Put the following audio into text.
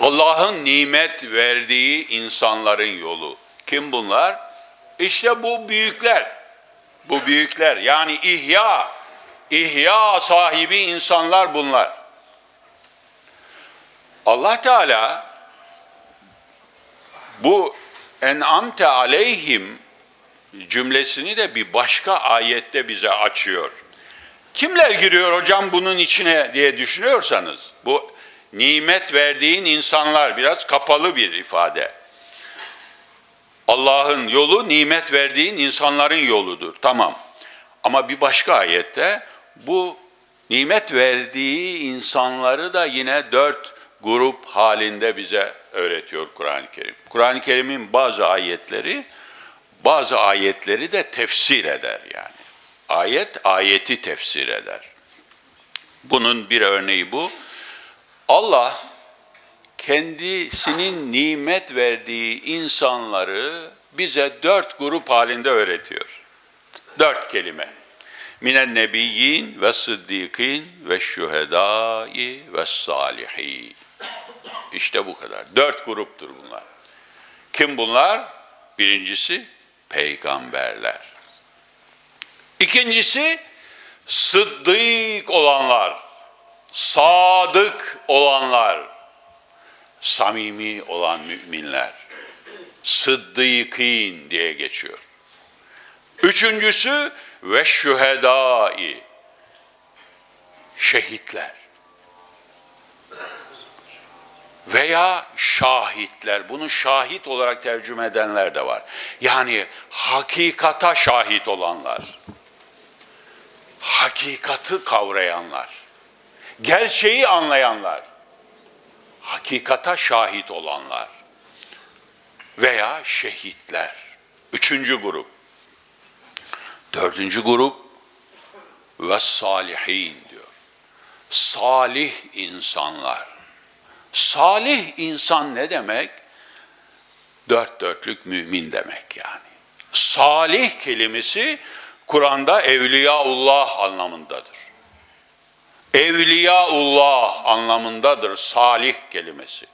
Allah'ın nimet verdiği insanların yolu. Kim bunlar? İşte bu büyükler. Bu büyükler yani ihya, ihya sahibi insanlar bunlar. Allah Teala bu en'amte aleyhim cümlesini de bir başka ayette bize açıyor. Kimler giriyor hocam bunun içine diye düşünüyorsanız bu nimet verdiğin insanlar biraz kapalı bir ifade. Allah'ın yolu nimet verdiğin insanların yoludur. Tamam. Ama bir başka ayette bu nimet verdiği insanları da yine dört grup halinde bize öğretiyor Kur'an-ı Kerim. Kur'an-ı Kerim'in bazı ayetleri bazı ayetleri de tefsir eder yani. Ayet ayeti tefsir eder. Bunun bir örneği bu. Allah kendisinin nimet verdiği insanları bize dört grup halinde öğretiyor. Dört kelime. Minen nebiyyin ve sıddikin ve şühedai ve salihin. İşte bu kadar. Dört gruptur bunlar. Kim bunlar? Birincisi peygamberler. İkincisi sıddık olanlar, sadık olanlar, samimi olan müminler. Sıddıkîn diye geçiyor. Üçüncüsü ve şühedai, şehitler. Veya şahitler. Bunu şahit olarak tercüme edenler de var. Yani hakikata şahit olanlar. Hakikati kavrayanlar. Gerçeği anlayanlar. Hakikata şahit olanlar. Veya şehitler. Üçüncü grup. Dördüncü grup ve salihin diyor. Salih insanlar. Salih insan ne demek? Dört dörtlük mümin demek yani. Salih kelimesi Kur'an'da evliyaullah anlamındadır. Evliyaullah anlamındadır salih kelimesi.